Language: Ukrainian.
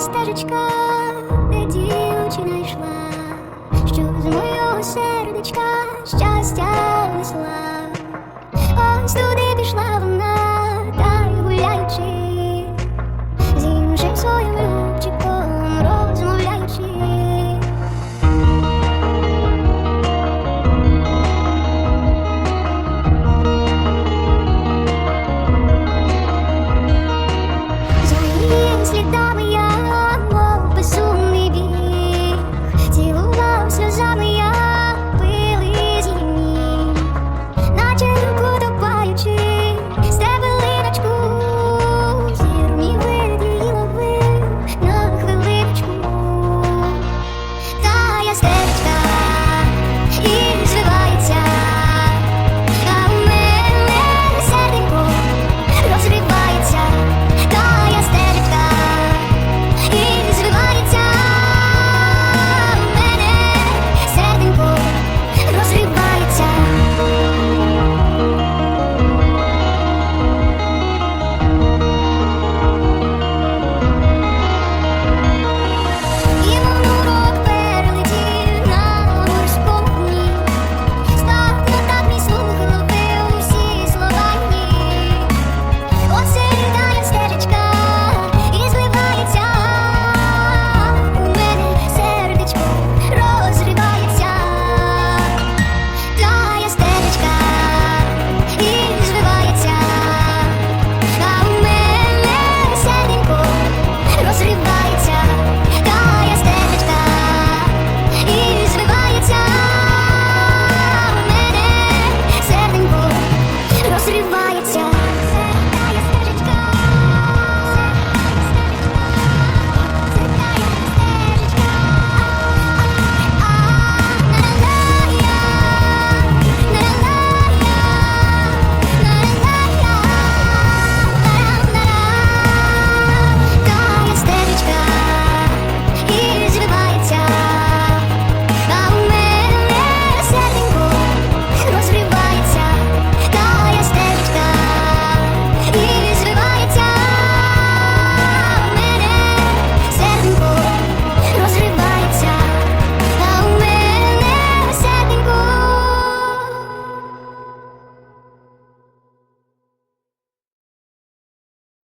стежечка, де дівчина йшла, що з моєго сердечка щастя весла. Ось туди